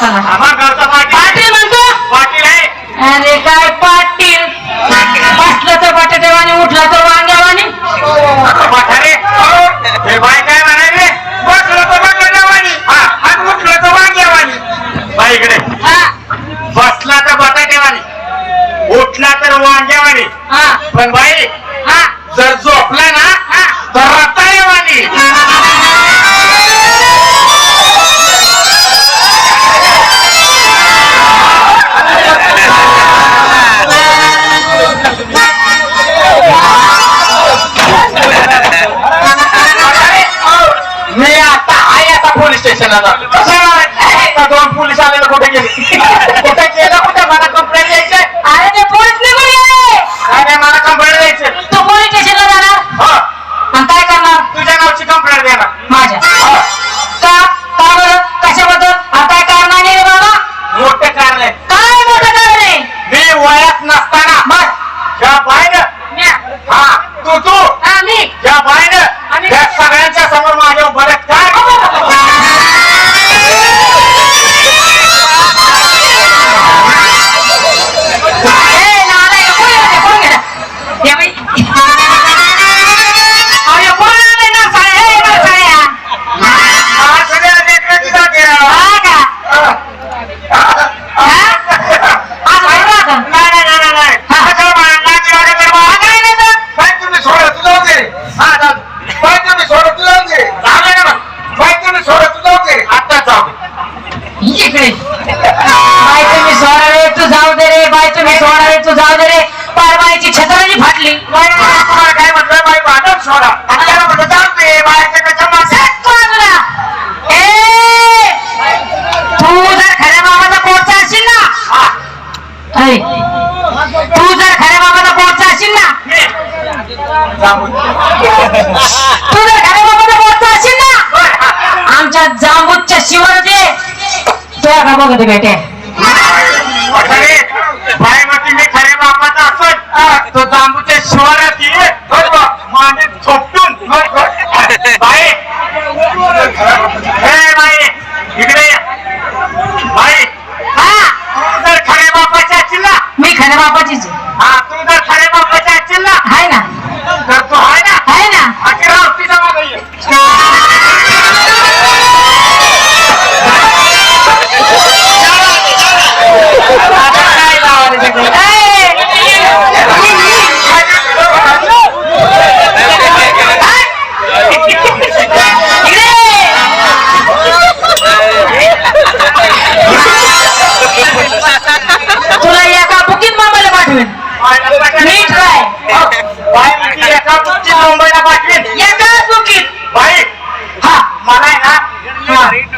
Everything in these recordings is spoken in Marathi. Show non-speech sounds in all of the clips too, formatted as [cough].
स्वतःला आम्हा गावचा पाटील. पाटील म्हणतो? पाटील आहे. अरे काय पाटील? बसलं तर बटाटेवाणी उठला तर हे बाय काय म्हणाले बसलं तर बटाट्यावाणी हा. आणि उठलं तर वांग्यावाणी बाई इकडे. हा. बसला तर बटाट्यावाणी उठला तर वांग्यावाणी हा. पण बाई हा. जर झोपला ना स्टेशनला. कशाला? दोन पोलीस आलेले कुठे गेले? कुठे गेलं कुठे? मला कंप्लेंट द्यायचे अरे ते पोलीस निघून गेले काय नाही मला कंप्लेंट द्यायचे तू पोलीस स्टेशनला जाणार? हा. आणि काय करणार? तुझ्या नावची कंप्लेंट देणार माझ्या. इकडे. बाय तुम्ही सोडा रे तू जाऊ दे रे. बाय तुम्ही सोडा. रे तू जाऊ दे रे पार बायची छत्राची फाटली सट बाजूला. ए, तू जर खऱ्या बाबाचा पोटचा असशील ना. तू जर खऱ्या बाबाचा पोटचा असशील ना. तू जर खऱ्या बाबाचा पोटचा असशील ना. आमच्या जांबूच्या शिवर दे तुला का बघत बेटे? बाय म्हणते मी खरे बापाचा असत तो जांबूच्या शिवारात ये. माझे थोपटून बाई. हे बाई. इकडे ये. बाई. हा. तू जर खरे बापाची ना मी खऱ्या बापाचीच आहे. मुंबईला पाठवीन एका बुकिंग बाई हा मला आहे ना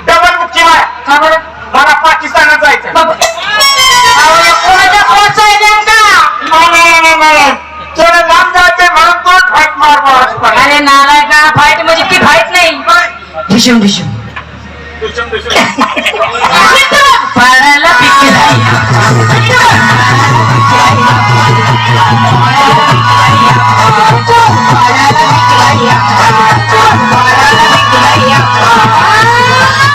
डबल बुकची बाय का बरं? मला पाकिस्तानात जायचं कोणाच्या पोटचा आहे नेमका नाही, नाही, नाही, नाही. थोडं लांब जायचंय म्हणून तो फाईट मार मार अरे नालाय का फाईट म्हणजे ती फाईट नाही. ढिशूम ढिशूम [laughs] पाडायला पिकेला [laughs]